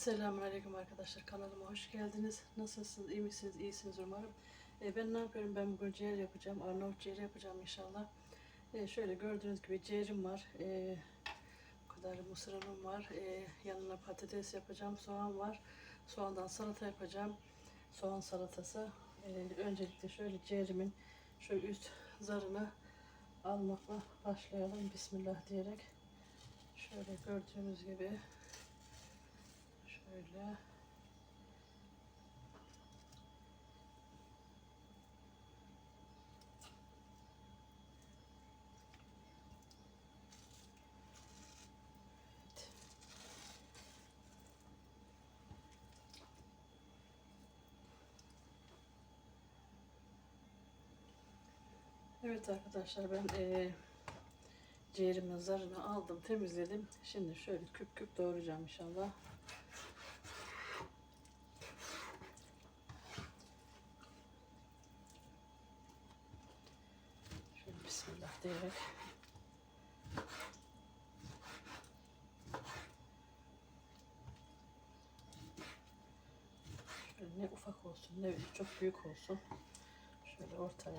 Selamünaleyküm arkadaşlar kanalıma hoş geldiniz. Nasılsınız? iyi misiniz? İyisiniz umarım. E, ben ne yapıyorum? Ben bugün ciğer yapacağım. Arnavut ciğeri yapacağım inşallah. E, şöyle gördüğünüz gibi ciğerim var. E, bu kadar mısır unum var. E, yanına patates yapacağım. Soğan var. Soğandan salata yapacağım. Soğan salatası. E, öncelikle şöyle ciğerimin şöyle üst zarını almakla başlayalım. Bismillah diyerek. Şöyle gördüğünüz gibi Şöyle. Evet. Arkadaşlar ben eee ciğerimin zarını aldım temizledim. Şimdi şöyle küp küp doğrayacağım inşallah. Şöyle Şöyle ne ufak olsun ne çok büyük olsun. Şöyle orta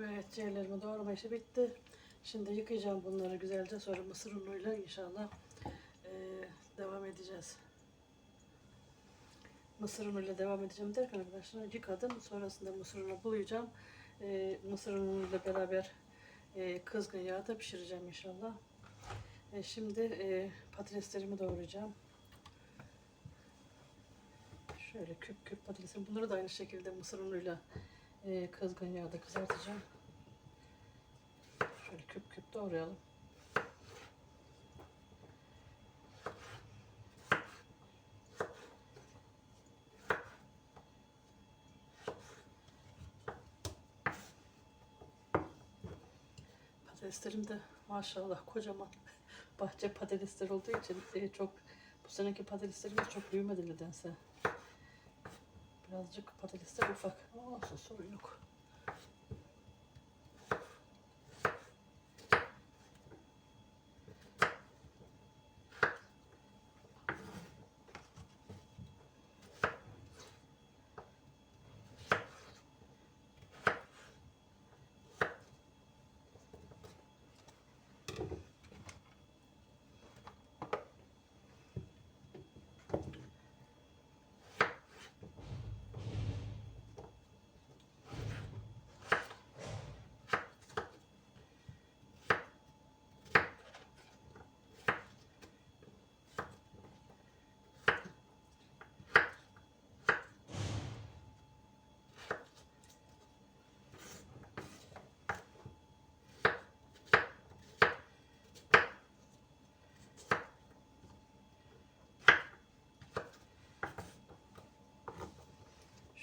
Evet ciğerlerimi doğrama işi bitti. Şimdi yıkayacağım bunları güzelce sonra mısır unuyla inşallah eee, devam edeceğiz. Mısır unuyla devam edeceğim derken arkadaşlar yıkadım. Sonrasında mısır unu bulayacağım. Eee mısır unuyla beraber eee, kızgın yağda pişireceğim inşallah. E, şimdi eee, patateslerimi doğrayacağım. Şöyle küp küp patatesimi. Bunları da aynı şekilde mısır unuyla eee, kızgın yağda kızartacağım. Şöyle küp küp doğrayalım. Patateslerim de maşallah kocaman bahçe patatesler olduğu için e, çok bu seneki patateslerim de çok büyümedi nedense. Birazcık patatesler ufak ama olsun sorun yok.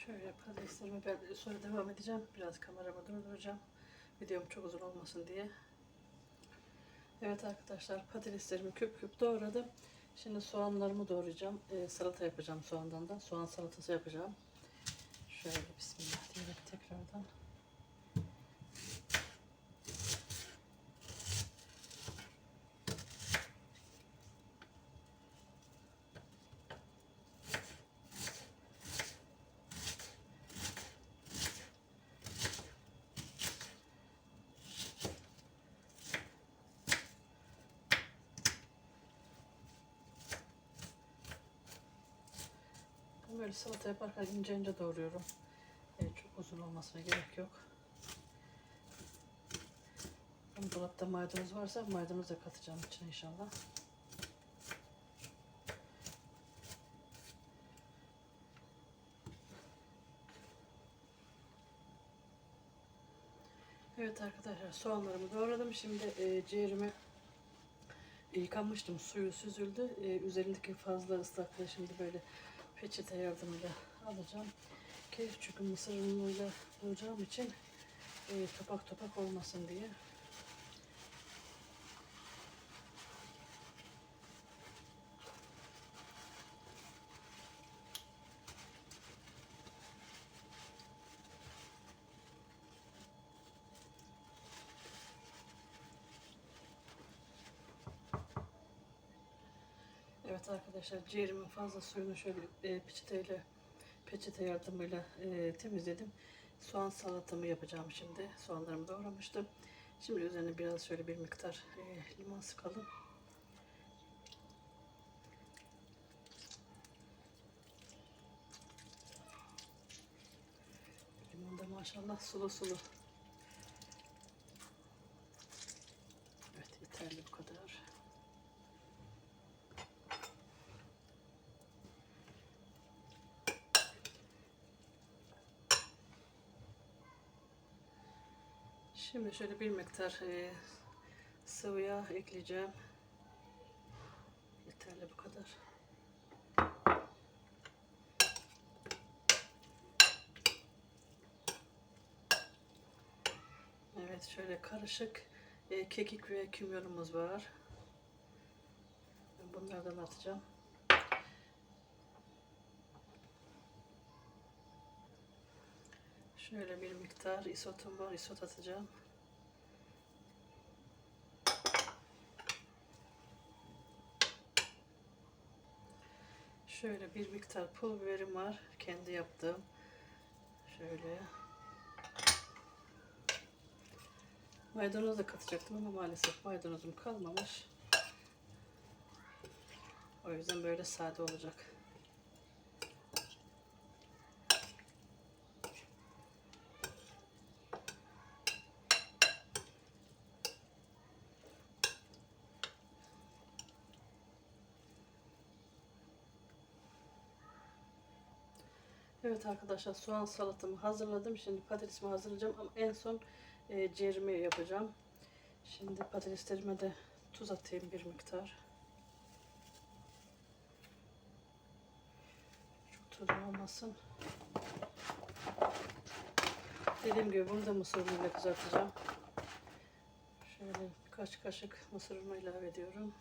Şöyle patateslerimi ben sonra devam edeceğim. Biraz kameramı durduracağım. Videom çok uzun olmasın diye. Evet arkadaşlar patateslerimi küp küp doğradım. Şimdi soğanlarımı doğrayacağım. Ee, salata yapacağım soğandan da. Soğan salatası yapacağım. Şöyle bismillah diyerek tekrardan. Yaptım. Öyle salata yaparken ince ince doğruyorum. Ee, çok uzun olmasına gerek yok. Ama dolapta maydanoz varsa maydanoz da katacağım içine inşallah. Evet arkadaşlar soğanlarımı doğradım. Şimdi e, ciğerimi yıkamıştım. Suyu süzüldü. E, üzerindeki fazla ıslaklığı şimdi böyle peçete yardımıyla alacağım. Ki çünkü mısır unuyla bulacağım için e, topak topak olmasın diye. Evet arkadaşlar ciğerimin fazla suyunu şöyle e, peçeteyle peçete yardımıyla e, temizledim. Soğan salatamı yapacağım şimdi. Soğanlarımı doğramıştım. Şimdi üzerine biraz şöyle bir miktar e, limon sıkalım. Limon da maşallah sulu sulu. Evet yeterli bu kadar. Şimdi şöyle bir miktar e, sıvı yağ ekleyeceğim. Yeterli bu kadar. Evet şöyle karışık e, kekik ve kimyonumuz var. Bunlardan atacağım. Şöyle bir miktar isotum var. Isot atacağım. Şöyle bir miktar pul biberim var. Kendi yaptığım. Şöyle. Maydanoz da katacaktım ama maalesef maydanozum kalmamış. O yüzden böyle sade olacak. Evet arkadaşlar soğan salatamı hazırladım. Şimdi patatesimi hazırlayacağım ama en son e, ciğerimi yapacağım. Şimdi patateslerime de tuz atayım bir miktar. Çok tuzlu olmasın. Dediğim gibi bunu da mısır unuyla kızartacağım. Şöyle birkaç kaşık mısır unu ilave ediyorum.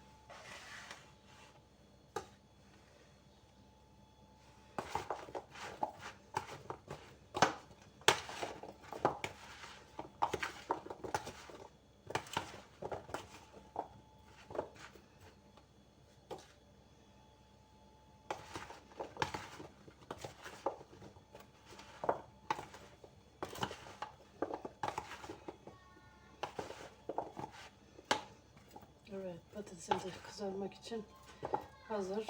Evet patatesim de kızarmak için hazır.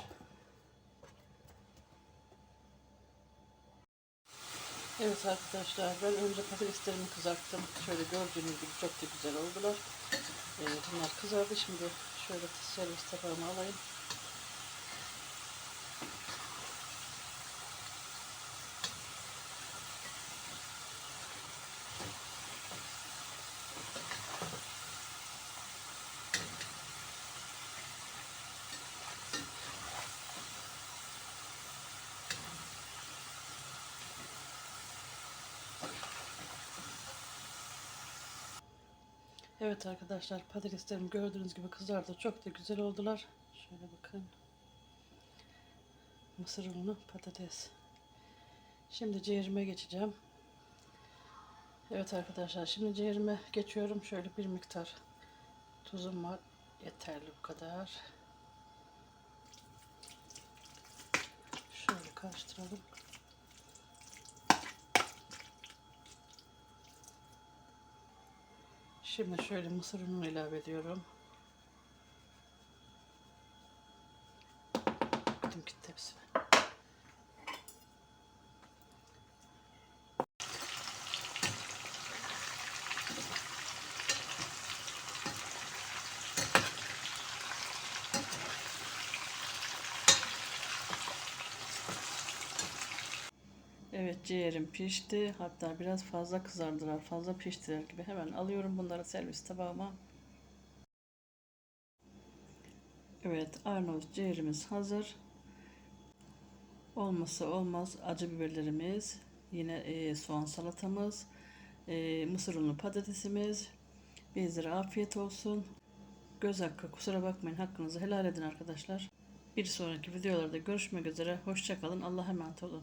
Evet arkadaşlar ben önce patateslerimi kızarttım. Şöyle gördüğünüz gibi çok da güzel oldular. Ee, bunlar kızardı. Şimdi şöyle servis tabağıma alayım. Evet arkadaşlar patateslerim gördüğünüz gibi kızardı. Çok da güzel oldular. Şöyle bakın. Mısır unu, patates. Şimdi ciğerime geçeceğim. Evet arkadaşlar şimdi ciğerime geçiyorum. Şöyle bir miktar tuzum var. Yeterli bu kadar. Şöyle karıştıralım. Şimdi şöyle mısır ununu ilave ediyorum. Bütün tepsime. Evet ciğerim pişti. Hatta biraz fazla kızardılar. Fazla piştiler gibi. Hemen alıyorum bunları servis tabağıma. Evet Arnavut ciğerimiz hazır. Olmazsa olmaz acı biberlerimiz. Yine e, soğan salatamız. E, mısır unlu patatesimiz. Bizlere afiyet olsun. Göz hakkı kusura bakmayın hakkınızı helal edin arkadaşlar. Bir sonraki videolarda görüşmek üzere. Hoşçakalın. Allah'a emanet olun.